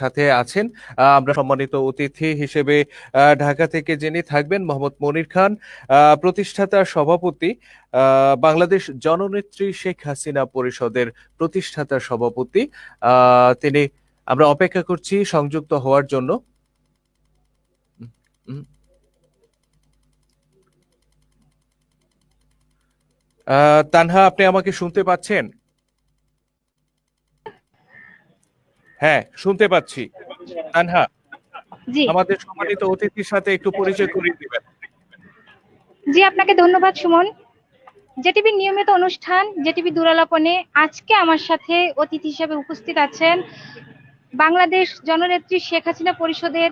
সাথে আছেন। আমরা সম্মানিত অতিথি হিসেবে ঢাকা থেকে যিনি থাকবেন মোহাম্মদ মনির খান প্রতিষ্ঠাতা সভাপতি বাংলাদেশ জননেত্রী শেখ হাসিনা পরিষদের প্রতিষ্ঠাতা সভাপতি। তিনি, আমরা অপেক্ষা করছি সংযুক্ত হওয়ার জন্য। তানহা, আপনি আমাকে শুনতে পাচ্ছেন? হ্যাঁ শুনতে পাচ্ছি। তানহা জি। আমাদের সম্মানিত অতিথির সাথে একটু পরিচয় করিয়ে দিবেন। জি আপনাকে ধন্যবাদ সুমন। জেটিভির নিয়মিত অনুষ্ঠান জেটিভি দুরালাপনে আজকে আমার সাথে অতিথি হিসেবে উপস্থিত আছেন বাংলাদেশ জননেত্রী শেখ হাসিনা পরিষদের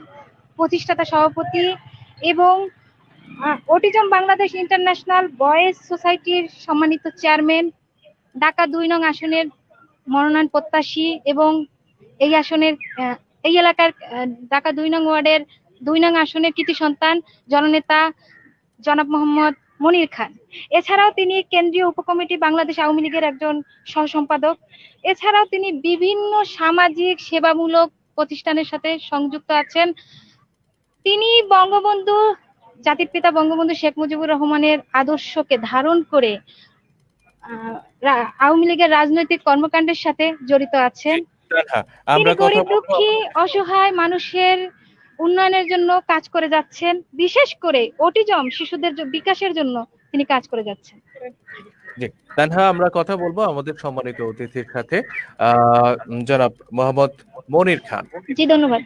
প্রতিষ্ঠাতা সভাপতি এবং অটিজম বাংলাদেশ ইন্টারন্যাশনাল বয়েজ সোসাইটির সম্মানিত চেয়ারম্যান ঢাকা দুই নং আসনের মনোনয়ন প্রত্যাশী এবং এই আসনের এই এলাকার ঢাকা দুই নং ওয়ার্ডের দুই নং আসনের কৃতি সন্তান, জননেতা জনাব মোহাম্মদ মনির খান। এছাড়াও তিনি কেন্দ্রীয় উপকমিটি বাংলাদেশ আওয়ামী লীগের একজন সহ সম্পাদক এছাড়াও তিনি বিভিন্ন সামাজিক সেবামূলক প্রতিষ্ঠানের সাথে সংযুক্ত আছেন। তিনি বঙ্গবন্ধু, জাতির পিতা বঙ্গবন্ধু শেখ মুজিবুর রহমানের আদর্শকে ধারণ করে আওয়ামী লীগের রাজনৈতিক কর্মকাণ্ডের সাথে জড়িত আছেন। আমরা কথা বলব দুঃখী অসহায় মানুষের উন্নয়নের জন্য কাজ করে যাচ্ছেন। বিশেষ করে অটিজম শিশুদের বিকাশের জন্য তিনি কাজ করে যাচ্ছেন। জি তানহা আমরা কথা বলব আমাদের সম্মানিত অতিথির সাথে। জনাব মোহাম্মদ মনির খান। জি ধন্যবাদ।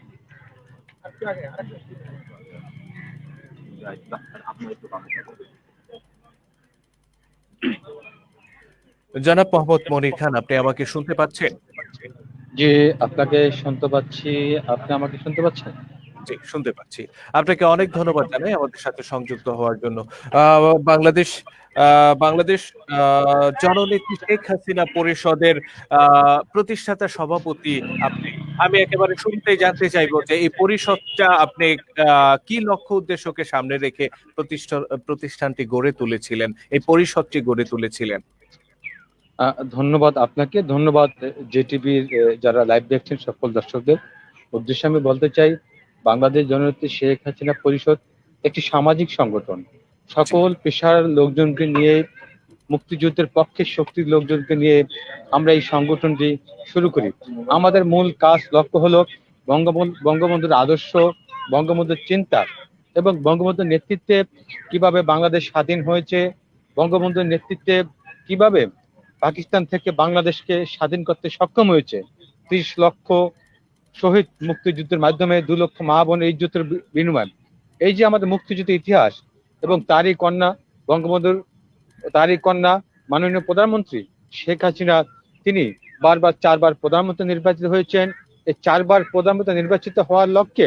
জনাব মোহাম্মদ মনির খান আপনি আমাকে শুনতে পাচ্ছেন? জি আপনাকে শুনতে পাচ্ছি, আপনি আমাকে শুনতে পাচ্ছেন? জি, শুনতে পাচ্ছি। আপনাকে অনেক ধন্যবাদ জানাই আমাদের সাথে সংযুক্ত হওয়ার জন্য। বাংলাদেশ বাংলাদেশ জননেত্রী শেখ হাসিনা পরিষদের প্রতিষ্ঠাতা সভাপতি আপনি। আমি একেবারে শুরুতেই জানতে চাইব যে এই পরিষদটা আপনি কি লক্ষ্য উদ্দেশ্যকে সামনে রেখে প্রতিষ্ঠা, প্রতিষ্ঠানটি গড়ে তুলেছিলেন? এই পরিষদটি গড়ে তুলেছিলেন? ধন্যবাদ আপনাকে। ধন্যবাদ জেটিভির যারা লাইভ দেখছেন সকল দর্শকদের। উদ্দেশ্যে আমি বলতে চাই বাংলাদেশ জননেত্রী শেখ হাসিনা পরিষদ একটি সামাজিক সংগঠন। সকল পেশার লোকজনকে নিয়ে মুক্তিযুদ্ধের পক্ষের শক্তির লোকজনকে নিয়ে আমরা এই সংগঠনটি শুরু করি। আমাদের মূল কাজ লক্ষ্য হলো বঙ্গবন্ধু বঙ্গবন্ধুর আদর্শ বঙ্গবন্ধুর চিন্তা এবং বঙ্গবন্ধুর নেতৃত্বে কীভাবে বাংলাদেশ স্বাধীন হয়েছে বঙ্গবন্ধুর নেতৃত্বে কীভাবে পাকিস্তান থেকে বাংলাদেশকে স্বাধীন করতে সক্ষম হয়েছে। ত্রিশ লক্ষ শহীদ মুক্তিযুদ্ধের মাধ্যমে দু লক্ষ মা বোনের ইজ্জতের বিনিময়। এই যে আমাদের মুক্তিযুদ্ধের ইতিহাস এবং তারই কন্যা বঙ্গবন্ধুর, তারই কন্যা মাননীয় প্রধানমন্ত্রী শেখ হাসিনা, তিনি বারবার চারবার প্রধানমন্ত্রী নির্বাচিত হয়েছেন। এই চারবার প্রধানমন্ত্রী নির্বাচিত হওয়ার লক্ষ্যে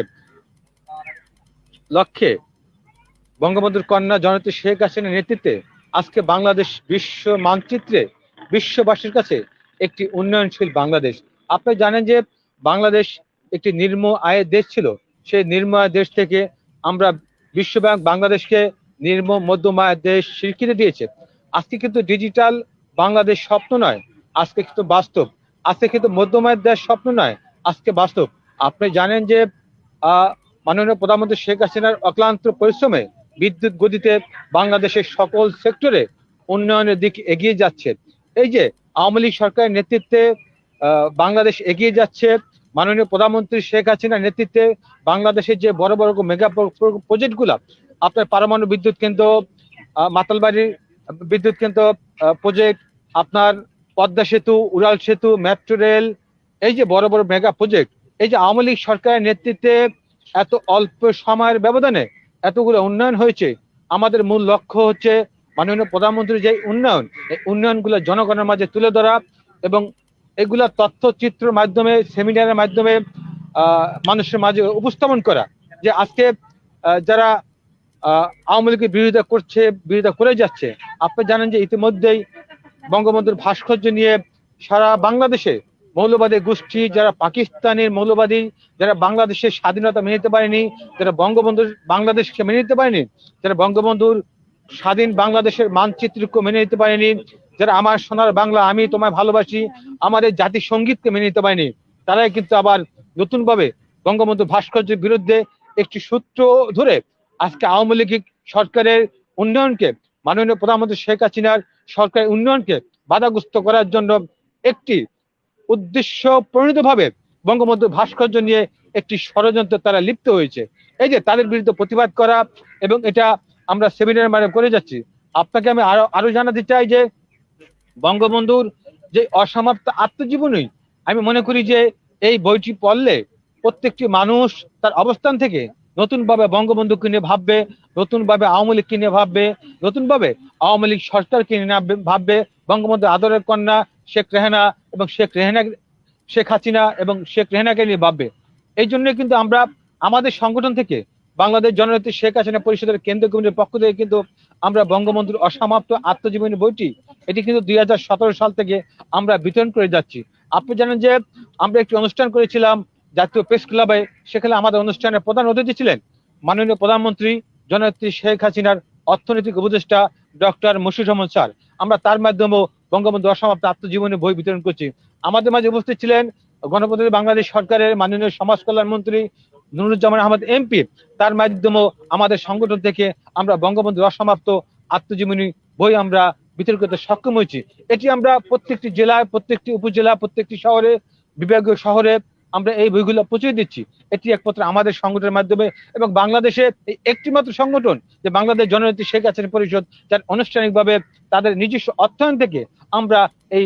লক্ষ্যে বঙ্গবন্ধুর কন্যা জনতা শেখ হাসিনার নেতৃত্বে আজকে বাংলাদেশ বিশ্ব মানচিত্রে বিশ্ববাসীর কাছে একটি উন্নয়নশীল বাংলাদেশ। আপনি জানেন যে বাংলাদেশ একটি নির্ম আয়ের দেশ ছিল। সেই নির্ম আয়ের দেশ থেকে আমরা বিশ্বব্যাংক বাংলাদেশকে নির্ম মধ্যম আয়ের দেশ স্বীকৃতি দিয়েছে। আজকে কিন্তু ডিজিটাল বাংলাদেশ স্বপ্ন নয়, আজকে কিন্তু বাস্তব। আজকে কিন্তু মধ্যম আয়ের দেশ স্বপ্ন নয়, আজকে বাস্তব। আপনি জানেন যে মাননীয় প্রধানমন্ত্রী শেখ হাসিনার অক্লান্ত পরিশ্রমে বিদ্যুৎ গতিতে বাংলাদেশের সকল সেক্টরে উন্নয়নের দিক এগিয়ে যাচ্ছে। এই যে আওয়ামী লীগ সরকারের নেতৃত্বে বাংলাদেশ এগিয়ে যাচ্ছে, মাননীয় প্রধানমন্ত্রী শেখ হাসিনার নেতৃত্বে বাংলাদেশের যে বড় বড় মেগা প্রজেক্টগুলা আপনার পারমাণু বিদ্যুৎ কেন্দ্র মাতালবাড়ির বিদ্যুৎ কেন্দ্র প্রজেক্ট, আপনার পদ্মা সেতু, উড়াল সেতু, মেট্রো রেল, এই যে বড় বড় মেগা প্রজেক্ট, এই যে আওয়ামী লীগ সরকারের নেতৃত্বে এত অল্প সময়ের ব্যবধানে এতগুলো উন্নয়ন হয়েছে, আমাদের মূল লক্ষ্য হচ্ছে মাননীয় প্রধানমন্ত্রীর যে উন্নয়ন, এই উন্নয়নগুলো জনগণের মাঝে তুলে ধরা এবং এগুলা তথ্যচিত্রের মাধ্যমে, সেমিনারের মাধ্যমে মানুষের মাঝে উপস্থাপন করা। যে আজকে যারা আওয়ামী লীগের বিরোধিতা করছে, বিরোধিতা করে যাচ্ছে, আপনি জানেন যে ইতিমধ্যেই বঙ্গবন্ধুর ভাস্কর্য নিয়ে সারা বাংলাদেশে মৌলবাদী গোষ্ঠী, যারা পাকিস্তানের মৌলবাদী, যারা বাংলাদেশের স্বাধীনতা মেনে নিতে পারেনি, যারা বঙ্গবন্ধুর, বাংলাদেশকে মেনে নিতে পারেনি, যারা বঙ্গবন্ধুর স্বাধীন বাংলাদেশের মানচিত্রকে মেনে নিতে পারেনি। যারা আমার সোনার বাংলা, আমি তোমায় ভালোবাসি, আমাদের জাতি সঙ্গীতকে মেনে নিতে পারেনি, তারাই কিন্তু আবার নতুনভাবে বঙ্গবন্ধু ভাস্কর্যের বিরুদ্ধে একটি সূত্র ধরে আজকে আওয়ামী লীগ সরকারের উন্নয়নকে, মাননীয় প্রধানমন্ত্রী শেখ হাসিনার সরকারের উন্নয়নকে বাধাগ্রস্ত করার জন্য একটি উদ্দেশ্য প্রণীতভাবে বঙ্গবন্ধু ভাস্কর্য নিয়ে একটি ষড়যন্ত্র তারা লিপ্ত হয়েছে। এই যে তাদের বিরুদ্ধে প্রতিবাদ করা এবং এটা আমরা সেমিনার মানে করে যাচ্ছি। আপনাকে আমি আরও আরও জানাতে চাই যে, বঙ্গবন্ধুর যে অসমাপ্ত আত্মজীবনী, আমি মনে করি যে এই বইটি পড়লে প্রত্যেকটি মানুষ তার অবস্থান থেকে নতুনভাবে বঙ্গবন্ধুকে নিয়ে ভাববে, নতুনভাবে আওয়ামী লীগকে নিয়ে ভাববে, নতুনভাবে আওয়ামী লীগ সরকারকে নিয়ে ভাববে- বঙ্গবন্ধু আদরের কন্যা শেখ রেহানা এবং শেখ রেহানা, শেখ হাসিনা এবং শেখ রেহানাকে নিয়ে ভাববে। এই জন্য কিন্তু আমরা আমাদের সংগঠন থেকে বাংলাদেশ জননেত্রী শেখ হাসিনা পরিষদের কেন্দ্রীয় কমিটির পক্ষ থেকে কিন্তু আমরা বঙ্গবন্ধুর অসমাপ্ত আত্মজীবনী বইটি, এটি কিন্তু দুই হাজার সতেরো সাল থেকে আমরা বিতরণ করে যাচ্ছি। আপনি জানেন যে আমরা একটি অনুষ্ঠান করেছিলাম জাতীয় প্রেস ক্লাবে, সেখানে আমাদের অনুষ্ঠানের প্রধান অতিথি ছিলেন মাননীয় প্রধানমন্ত্রী জননেত্রী শেখ হাসিনার অর্থনৈতিক উপদেষ্টা ডক্টর মুশির রহমান স্যার। আমরা তার মাধ্যমেও বঙ্গবন্ধু অসমাপ্ত আত্মজীবনী বই বিতরণ করছি। আমাদের মাঝে উপস্থিত ছিলেন গণপ্রজাতন্ত্রী বাংলাদেশ সরকারের মাননীয় সমাজ কল্যাণ মন্ত্রী নুরুজ্জামান আহমদ এমপি, তার মাধ্যমেও আমাদের সংগঠন থেকে আমরা বঙ্গবন্ধুর অসমাপ্ত, আত্মজীবনী বই আমরা বিতরণ করতে সক্ষম হয়েছি। এটি আমরা প্রত্যেকটি জেলায়, প্রত্যেকটি উপজেলা, প্রত্যেকটি শহরে, বিভাগীয় শহরে আমরা এই বইগুলো পৌঁছে দিচ্ছি। এটি একমাত্র আমাদের সংগঠনের মাধ্যমে এবং বাংলাদেশে একটি মাত্র সংগঠন যে বাংলাদেশ জননেত্রী শেখ হাসিনা পরিষদ, যার আনুষ্ঠানিকভাবে তাদের নিজস্ব অর্থায়ন থেকে আমরা এই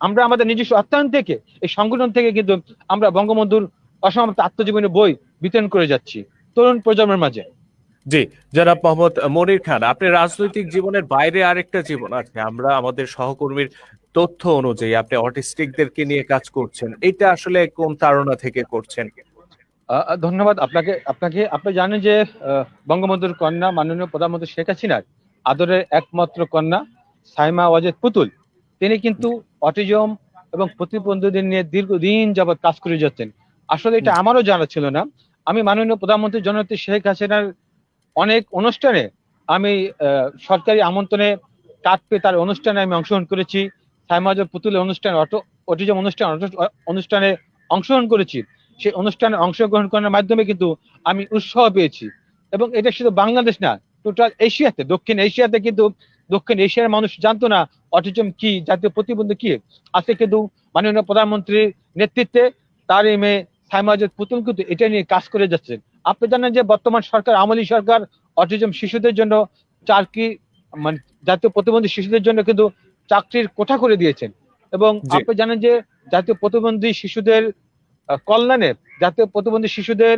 আমরা আমাদের নিজস্ব অর্থায়ন থেকে এই সংগঠন থেকে কিন্তু আমরা বঙ্গবন্ধুর অসমাপ্ত আত্মজীবনী বই বিতরণ করে যাচ্ছি। তরুণ প্রজন্মের মাঝে। জি জনাব মোহাম্মদ মনির খান আপনি রাজনৈতিক জীবনের বাইরে আরেকটা জীবন আছে। আমরা আমাদের সহকর্মীর তথ্য অনুযায়ী আপনি অটিস্টিকদেরকে নিয়ে কাজ করছেন। এটা আসলে কোন তাড়না থেকে করছেন? ধন্যবাদ। আপনাকে আপনাকে আপনি জানেন যে বঙ্গবন্ধুর কন্যা মাননীয় প্রধানমন্ত্রী শেখ হাসিনার আদরের একমাত্র কন্যা সাইমা ওয়াজেদ পুতুল। তিনি কিন্তু অটিজম এবং প্রতিবন্ধীদের নিয়ে দীর্ঘদিন যাবৎ কাজ করে যাচ্ছেন। আসলে এটা আমারও জানা ছিল না। আমি মাননীয় প্রধানমন্ত্রী জননেত্রী শেখ হাসিনার অনেক অনুষ্ঠানে আমি সরকারি আমন্ত্রণে কাঠ পেয়ে তার অনুষ্ঠানে আমি অংশগ্রহণ করেছি। সাইমা ওয়াজেদ পুতুলের অনুষ্ঠানে অটো অটিজম অনুষ্ঠান অনুষ্ঠানে অংশগ্রহণ করেছি। সেই অনুষ্ঠানে অংশগ্রহণ করার মাধ্যমে কিন্তু আমি উৎসাহ পেয়েছি। এবং এটা শুধু বাংলাদেশ না টোটাল এশিয়াতে দক্ষিণ এশিয়াতে কিন্তু দক্ষিণ এশিয়ার মানুষ জানতো না অটিজম কি জাতীয় প্রতিবন্ধী কি। আজকে কিন্তু মাননীয় প্রধানমন্ত্রীর নেতৃত্বে তার এই মেয়ে সাইমাজেদ পুতুল কিন্তু এটা নিয়ে কাজ করে যাচ্ছেন আপনি জানেন যে বর্তমান সরকার আমলি সরকার অটিজম শিশুদের জন্য চাকরি মানে জাতীয় প্রতিবন্ধী শিশুদের জন্য কিন্তু চাকরির কোঠা করে দিয়েছেন। এবং আপনি জানেন যে জাতীয় প্রতিবন্ধী শিশুদের কল্যাণে জাতীয় প্রতিবন্ধী শিশুদের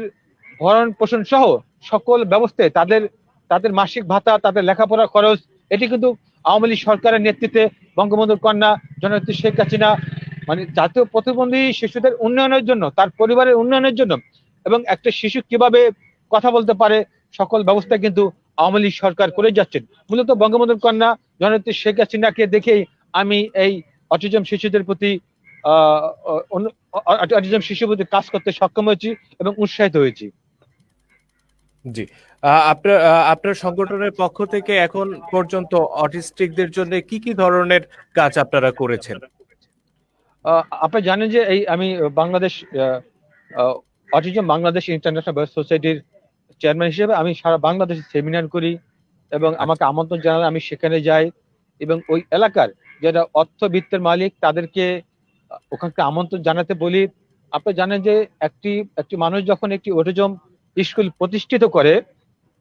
ভরণ পোষণ সহ সকল ব্যবস্থায় তাদের তাদের মাসিক ভাতা তাদের লেখাপড়ার খরচ এটি কিন্তু আওয়ামী লীগ সরকারের নেতৃত্বে বঙ্গবন্ধুর কন্যা জননেত্রী শেখ হাসিনা মানে জাতীয় প্রতিবন্ধী শিশুদের উন্নয়নের জন্য, তার পরিবারের উন্নয়নের জন্য এবং একটা শিশু কীভাবে কথা বলতে পারে, সকল ব্যবস্থা কিন্তু আওয়ামী লীগ সরকার করে যাচ্ছেন। মূলত বঙ্গবন্ধুর কন্যা জননেত্রী শেখ হাসিনাকে দেখেই আমি এই অটিজম শিশুদের প্রতি অটিজম শিশুর প্রতি কাজ করতে সক্ষম হয়েছি এবং উৎসাহিত হয়েছি। জি। আপনার আপনার সংগঠনের পক্ষ থেকে এখন পর্যন্ত অটিস্টিকদের জন্য কি কি ধরনের কাজ আপনারা করেছেন? আপনি জানেন যে এই আমি বাংলাদেশ অটিজম বাংলাদেশ ইন্টারন্যাশনাল সোসাইটির চেয়ারম্যান হিসেবে আমি সারা বাংলাদেশে সেমিনার করি এবং আমাকে আমন্ত্রণ জানালে আমি সেখানে যাই এবং ওই এলাকার যারা অর্থবিত্তের মালিক তাদেরকে ওখানকে আমন্ত্রণ জানাতে বলি। আপনি জানেন যে একটি একটি মানুষ যখন একটি অটিজম স্কুল প্রতিষ্ঠিত করে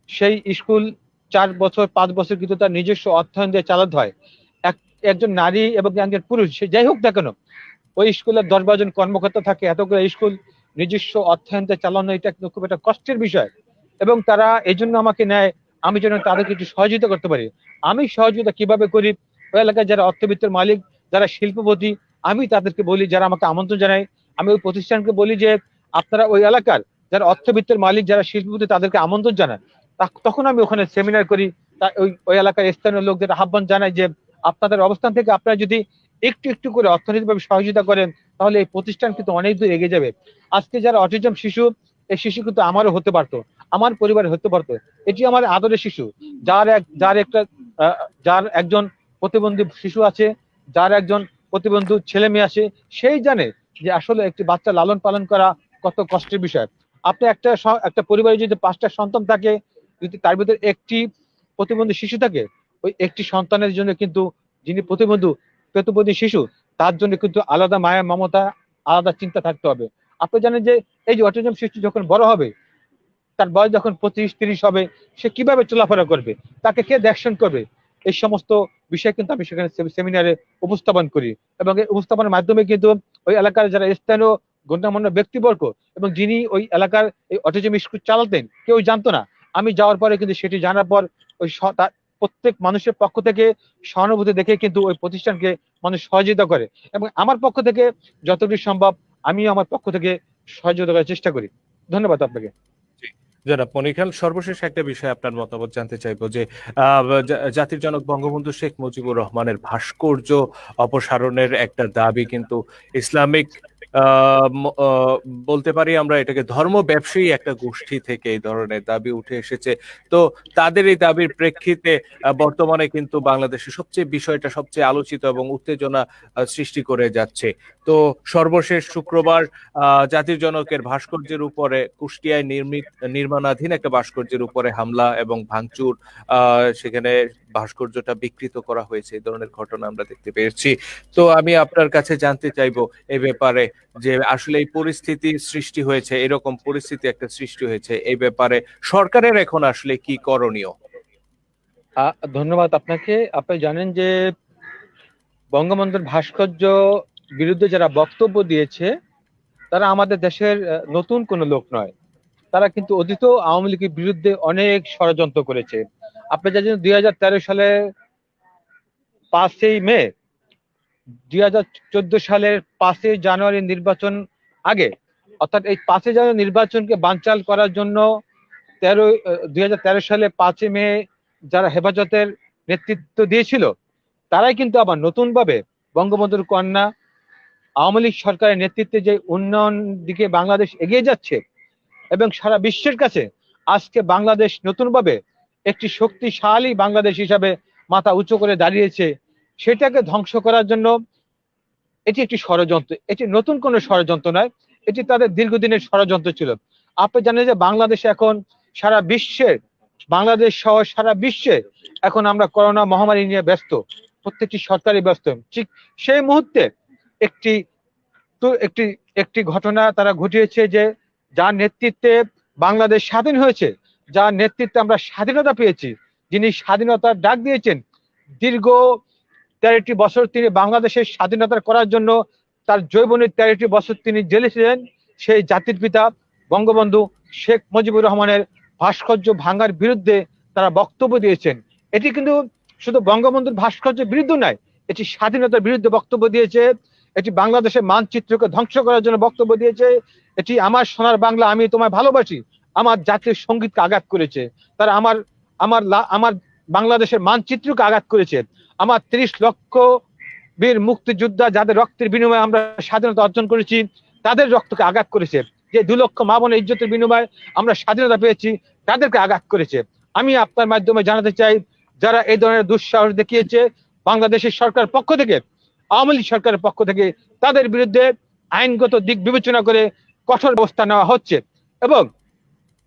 সেই স্কুল চার বছর পাঁচ বছর কিন্তু তার নিজস্ব অর্থায়ন দিয়ে চালাতে হয়। এক- একজন নারী এবং একজন পুরুষ সে যাই হোক না কেন ওই স্কুলের দশ বারো জন কর্মকর্তা থাকে, এতগুলো স্কুল নিজস্ব অর্থায়নতে চালানো, এটা খুব একটা কষ্টের বিষয়। এবং তারা এই জন্য আমাকে নেয়, আমি যেন তাদেরকে একটু সহযোগিতা করতে পারি। আমি সহযোগিতা কীভাবে করি? ওই এলাকায় যারা অর্থবিত্তের মালিক, যারা শিল্পপতি, আমি তাদেরকে বলি, যারা আমাকে আমন্ত্রণ জানায়, আমি ওই প্রতিষ্ঠানকে বলি যে, আপনারা ওই এলাকার যারা অর্থবিত্তের মালিক, যারা শিল্পপতি, তাদেরকে আমন্ত্রণ জানান। তা- তখন আমি ওখানে সেমিনার করি ওই ওই এলাকার স্থানীয় লোকদের আহ্বান জানাই যে, আপনাদের অবস্থান থেকে আপনারা যদি একটু একটু করে অর্থনৈতিকভাবে সহযোগিতা করেন, তাহলে এই প্রতিষ্ঠান কিন্তু অনেক দূর এগিয়ে যাবে। আজকে যারা অটিজম শিশু, এই শিশু কিন্তু আমারও হতে পারতো, আমার পরিবারে হতে পারতো, এটি আমার আদরের শিশু, যার এক, যার একটা যার একজন প্রতিবন্ধী শিশু আছে, যার একজন প্রতিবন্ধী ছেলে মেয়ে আছে, সেই জানে যে আসলে একটি বাচ্চা লালন পালন করা কত কষ্টের বিষয়। আপনি একটা একটা পরিবারে যদি পাঁচটা সন্তান থাকে, যদি তার ভিতরে একটি প্রতিবন্ধী শিশু থাকে, ওই একটি সন্তানের জন্য কিন্তু যিনি প্রতিবন্ধী প্রতিবন্ধী শিশু, তার জন্য কিন্তু আলাদা মায়া, মমতা, আলাদা চিন্তা থাকতে হবে। আপনি জানেন যে এই যে অটিজম শিশু যখন বড় হবে, তার বয়স যখন পঁচিশ, তিরিশ হবে, সে কীভাবে চলাফেরা করবে? তাকে কে দেখশন করবে? এই সমস্ত বিষয় কিন্তু আমি সেখানে সেমিনারে উপস্থাপন করি। এবং এই উপস্থাপনের মাধ্যমে কিন্তু ওই এলাকার যারা স্থানীয় গণ্যমান্য ব্যক্তিবর্গ এবং যিনি ওই এলাকার এই অটিজম স্কুল চালাতেন, কেউ জানতো না। আমি যাওয়ার পরে কিন্তু সেটি জানার পর ওই প্রত্যেক মানুষের পক্ষ থেকে সহানুভূতি দেখে কিন্তু ওই প্রতিষ্ঠানকে মানুষ সহযোগিতা করে। এবং আমার পক্ষ থেকে যতটুকু সম্ভব আমি আমার পক্ষ থেকে সহযোগিতা করার চেষ্টা করি। ধন্যবাদ আপনাকে। জনাব সর্বশেষ একটা বিষয় আপনার মতামত জানতে চাইব যে জাতির জনক বঙ্গবন্ধু শেখ মুজিবুর রহমানের ভাস্কর্য অপসারণের একটা দাবি কিন্তু ইসলামিক বলতে পারি আমরা এটাকে ধর্ম ব্যবসায়ী একটা গোষ্ঠী থেকে এই ধরনের দাবি উঠে এসেছে। তো তাদের এই দাবির প্রেক্ষিতে বর্তমানে কিন্তু বাংলাদেশে সবচেয়ে বিষয়টা সবচেয়ে আলোচিত এবং উত্তেজনা সৃষ্টি করে যাচ্ছে। তো সর্বশেষ শুক্রবার জাতির জনকের ভাস্কর্যের উপরে, কুষ্টিয়ায় নির্মিত, নির্মাণাধীন একটা ভাস্কর্যের উপরে হামলা এবং ভাঙচুর সেখানে ভাস্কর্যটা বিকৃত করা হয়েছে। এই ধরনের ঘটনা আমরা দেখতে পেয়েছি। তো আমি আপনার কাছে জানতে চাইব এ ব্যাপারে যে আসলে এই পরিস্থিতি সৃষ্টি হয়েছে, এরকম পরিস্থিতি একটা সৃষ্টি হয়েছে, এই ব্যাপারে সরকারের এখন আসলে কি করণীয়? ধন্যবাদ আপনাকে। আপনি জানেন যে বঙ্গবন্ধুর ভাস্কর্য বিরুদ্ধে যারা বক্তব্য দিয়েছে, তারা আমাদের দেশের নতুন কোনো লোক নয়। তারা কিন্তু অতীত আওয়ামী লীগের বিরুদ্ধে অনেক ষড়যন্ত্র করেছে। আপনি জানেন দুই হাজার তেরো সালে পাঁচই মে দুই হাজার চোদ্দ সালের পাঁচই জানুয়ারি নির্বাচন আগে, অর্থাৎ এই পাঁচই জানুয়ারি নির্বাচনকে বানচাল করার জন্য তেরো দুই সালে পাঁচই মে যারা হেফাজতের নেতৃত্ব দিয়েছিল, তারাই কিন্তু আবার নতুনভাবে বঙ্গবন্ধুর কন্যা, আওয়ামী লীগ সরকারের নেতৃত্বে যে উন্নয়ন দিকে বাংলাদেশ এগিয়ে যাচ্ছে এবং সারা বিশ্বের কাছে আজকে বাংলাদেশ নতুনভাবে একটি শক্তিশালী বাংলাদেশ হিসাবে মাথা উঁচু করে দাঁড়িয়েছে সেটাকে ধ্বংস করার জন্য এটি একটি ষড়যন্ত্র। এটি নতুন কোনো ষড়যন্ত্র নয়, এটি তাদের দীর্ঘদিনের ষড়যন্ত্র ছিল। আপনি জানেন যে বাংলাদেশে এখন সারা বিশ্বের, বাংলাদেশ সহ সারা বিশ্বে এখন আমরা করোনা মহামারী নিয়ে ব্যস্ত। প্রত্যেকটি সরকারি ব্যস্ত। ঠিক সেই মুহূর্তে একটি তো একটি একটি ঘটনা তারা ঘটিয়েছে যে যার নেতৃত্বে বাংলাদেশ স্বাধীন হয়েছে, যার নেতৃত্বে আমরা স্বাধীনতা পেয়েছি। যিনি স্বাধীনতার ডাক দিয়েছেন, দীর্ঘ তেরোটি বছর তিনি বাংলাদেশের স্বাধীনতা করার জন্য তার জৈবনের তেরোটি বছর তিনি জেলে ছিলেন। সেই জাতির পিতা বঙ্গবন্ধু শেখ মুজিবুর রহমানের ভাস্কর্য ভাঙার বিরুদ্ধে তারা বক্তব্য দিয়েছেন। এটি কিন্তু শুধু বঙ্গবন্ধুর ভাস্কর্যের বিরুদ্ধে নয়, এটি স্বাধীনতার বিরুদ্ধে বক্তব্য দিয়েছে। এটি বাংলাদেশের মানচিত্রকে ধ্বংস করার জন্য বক্তব্য দিয়েছে। এটি আমার সোনার বাংলা, আমি তোমায় ভালোবাসি, আমার জাতীয় সঙ্গীতকে আঘাত করেছে। তারা আমার আমার আমার বাংলাদেশের মানচিত্রকে আঘাত করেছে। আমার ত্রিশ লক্ষ বীর মুক্তিযোদ্ধা যাদের রক্তের বিনিময়ে আমরা স্বাধীনতা অর্জন করেছি, তাদের রক্তকে আঘাত করেছে। যে দু লক্ষ মা বোনের ইজ্জতের বিনিময়ে আমরা স্বাধীনতা পেয়েছি, তাদেরকে আঘাত করেছে। আমি আপনার মাধ্যমে জানাতে চাই, যারা এই ধরনের দুঃসাহস দেখিয়েছে, বাংলাদেশের সরকার পক্ষ থেকে, আওয়ামী লীগ সরকারের পক্ষ থেকে, তাদের বিরুদ্ধে আইনগত দিক বিবেচনা করে কঠোর ব্যবস্থা নেওয়া হচ্ছে। এবং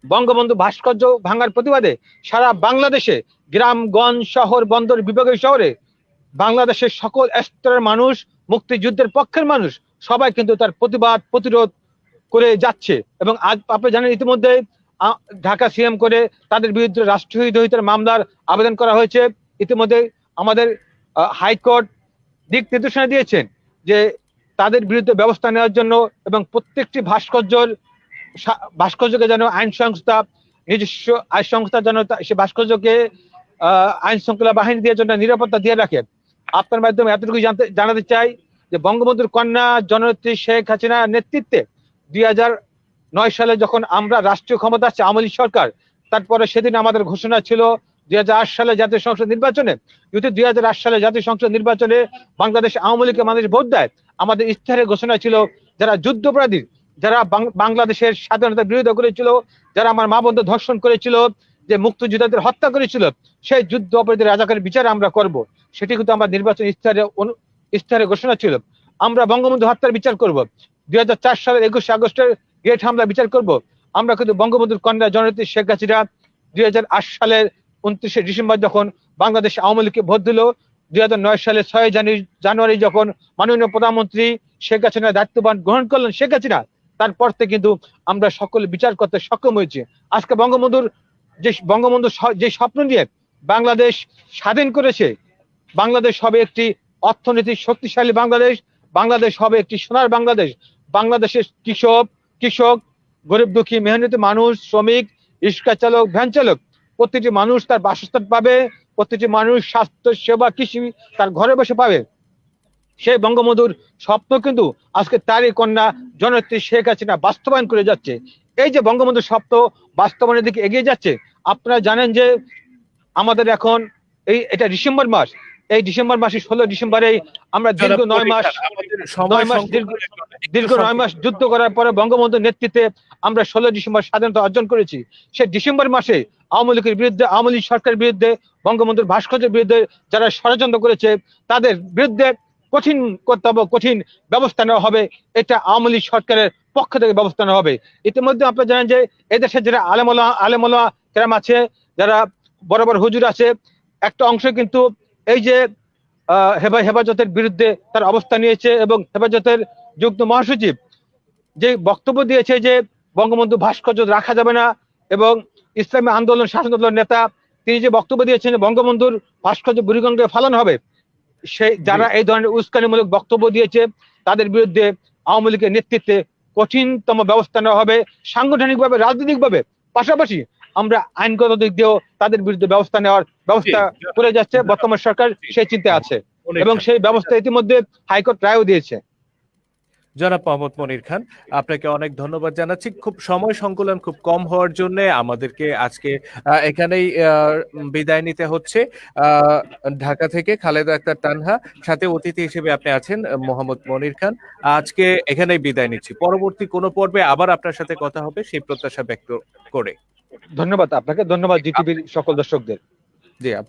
বঙ্গবন্ধু ভাস্কর্য ভাঙার প্রতিবাদে সারা বাংলাদেশে গ্রামগঞ্জ শহর বন্দর বিভাগীয় শহরে বাংলাদেশের সকল স্তরের মানুষ, মুক্তিযুদ্ধের পক্ষের মানুষ, সবাই কিন্তু তার প্রতিবাদ, প্রতিরোধ করে যাচ্ছে। এবং আজ আপনি জানেন ইতিমধ্যে ঢাকা সিএম করে তাদের বিরুদ্ধে রাষ্ট্রদ্রোহিতার মামলার আবেদন করা হয়েছে। ইতিমধ্যে আমাদের হাইকোর্ট দিক নির্দেশনা দিয়েছেন যে তাদের বিরুদ্ধে ব্যবস্থা নেওয়ার জন্য এবং প্রত্যেকটি ভাস্কর্যর ভাস্কর্যকে যেন আইন সংস্থা, নিজস্ব আইন সংস্থা যেন সে ভাস্কর্যকে আইন শৃঙ্খলা বাহিনী দিয়ে জন্য নিরাপত্তা দিয়ে রাখেন। আপনার মাধ্যমে এতটুকু জানতে জানাতে চাই যে বঙ্গবন্ধুর কন্যা জননেত্রী শেখ হাসিনার নেতৃত্বে দুই নয় সালে যখন আমরা রাষ্ট্রীয় ক্ষমতা আছে আওয়ামী সরকার, তারপরে সেদিন আমাদের ঘোষণা ছিল দুই হাজার আট সালে জাতীয় সংসদ নির্বাচনে। যদি দুই হাজার আট সালে জাতীয় সংসদ নির্বাচনে বাংলাদেশ আওয়ামী লীগকে মানুষ ভোট দেয়। আমাদের ইস্তাহারের ঘোষণা ছিল, যারা যুদ্ধপরাধী, যারা বাংলাদেশের স্বাধীনতার বিরোধিতা করেছিল, যারা আমার মা বন্ধু ধর্ষণ করেছিল যে মুক্তিযোদ্ধাদের হত্যা করেছিল, সেই যুদ্ধ অপরাধীর রাজাকারের বিচার আমরা করব। সেটি কিন্তু আমার নির্বাচন ইস্তাহারে ইস্তাহারে ঘোষণা ছিল। আমরা বঙ্গবন্ধু হত্যার বিচার করব। দুই হাজার চার সালের একুশে আগস্টের গ্রেট হামলা বিচার করব। আমরা কিন্তু বঙ্গবন্ধুর কন্যা জননেত্রী শেখ হাসিনা দুই সালের উনত্রিশে ডিসেম্বর যখন বাংলাদেশ আওয়ামী লীগকে ভোট দিল, দুই সালের ছয় জানুয়ারি যখন মাননীয় প্রধানমন্ত্রী শেখ হাসিনা দায়িত্ববান গ্রহণ করলেন শেখ হাসিনা, তারপর থেকে কিন্তু আমরা সকলে বিচার করতে সক্ষম হয়েছি। আজকে বঙ্গবন্ধুর যে বঙ্গবন্ধু যে স্বপ্ন নিয়ে বাংলাদেশ স্বাধীন করেছে, বাংলাদেশ হবে একটি অর্থনৈতিক শক্তিশালী বাংলাদেশ বাংলাদেশ হবে একটি সোনার বাংলাদেশ, বাংলাদেশের কৃষক কৃষক, গরিব দুঃখী, মেহনতি মানুষ, শ্রমিক রিক্সা চালক, ভ্যান চালক, প্রতিটি মানুষ তার বাসস্থান পাবে, প্রতিটি মানুষ স্বাস্থ্য সেবা, কৃষি তার ঘরে বসে পাবে। সেই বঙ্গবন্ধুর স্বপ্ন কিন্তু আজকে তারই কন্যা জননেত্রী শেখ হাসিনা বাস্তবায়ন করে যাচ্ছে। এই যে বঙ্গবন্ধুর স্বপ্ন বাস্তবায়নের দিকে এগিয়ে যাচ্ছে আপনারা জানেন যে আমাদের এখন এই এটা ডিসেম্বর মাস। এই ডিসেম্বর মাসে ষোলো ডিসেম্বরে আমরা দীর্ঘ নয় মাস নয় মাস দীর্ঘ দীর্ঘ নয় মাস যুদ্ধ করার পরে বঙ্গবন্ধুর নেতৃত্বে আমরা ষোলো ডিসেম্বর স্বাধীনতা অর্জন করেছি। সে ডিসেম্বর মাসে আওয়ামী লীগের বিরুদ্ধে আওয়ামী লীগ সরকারের বিরুদ্ধে বঙ্গবন্ধুর ভাস্কর্যের বিরুদ্ধে যারা ষড়যন্ত্র করেছে তাদের বিরুদ্ধে কঠিন করতে হবে কঠিন ব্যবস্থা নেওয়া হবে। এটা আওয়ামী লীগ সরকারের পক্ষ থেকে ব্যবস্থা নেওয়া হবে। ইতিমধ্যে আপনারা জানেন যে এদেশে যারা আলেমলা আলেমলা কেরাম আছে যারা বড় বড় হুজুর আছে একটা অংশ কিন্তু এই যে আহ, হেফাজতের বিরুদ্ধে তার অবস্থান নিয়েছে এবং হেফাজতের যুগ্ম মহাসচিব যে বক্তব্য দিয়েছে যে বঙ্গবন্ধু ভাস্কর্য রাখা যাবে না এবং ইসলামী আন্দোলন শাসন আন্দোলন নেতা তিনি যে বক্তব্য দিয়েছেন বঙ্গবন্ধুর ভাস্কর্য বুড়িগঙ্গে ফালানো হবে সেই যারা এই ধরনের উস্কানিমূলক বক্তব্য দিয়েছে তাদের বিরুদ্ধে আওয়ামী লীগের নেতৃত্বে কঠিনতম ব্যবস্থা নেওয়া হবে সাংগঠনিকভাবে রাজনৈতিকভাবে পাশাপাশি আমরা আইনগত দিক দিয়েও তাদের বিরুদ্ধে ব্যবস্থা নেওয়ার ব্যবস্থা করে যাচ্ছে। বর্তমান সরকার সেই চিন্তা আছে এবং সেই ব্যবস্থা ইতিমধ্যে হাইকোর্ট রায়ও দিয়েছে। জনাব মোহাম্মদ মনির খান আপনাকে অনেক ধন্যবাদ জানাচ্ছি। খুব সময় সংকলন খুব কম হওয়ার জন্য আমাদেরকে আজকে আহ, এখানেই বিদায় নিতে হচ্ছে। ঢাকা থেকে খালেদা আক্তার তানহা সাথে অতিথি হিসেবে আপনি আছেন মোহাম্মদ মনির খান। আজকে এখানেই বিদায় নিচ্ছি। পরবর্তী কোনো পর্বে আবার আপনার সাথে কথা হবে সেই প্রত্যাশা ব্যক্ত করে। ধন্যবাদ আপনাকে ধন্যবাদ জিটিভির সকল দর্শকদের। জি আপ-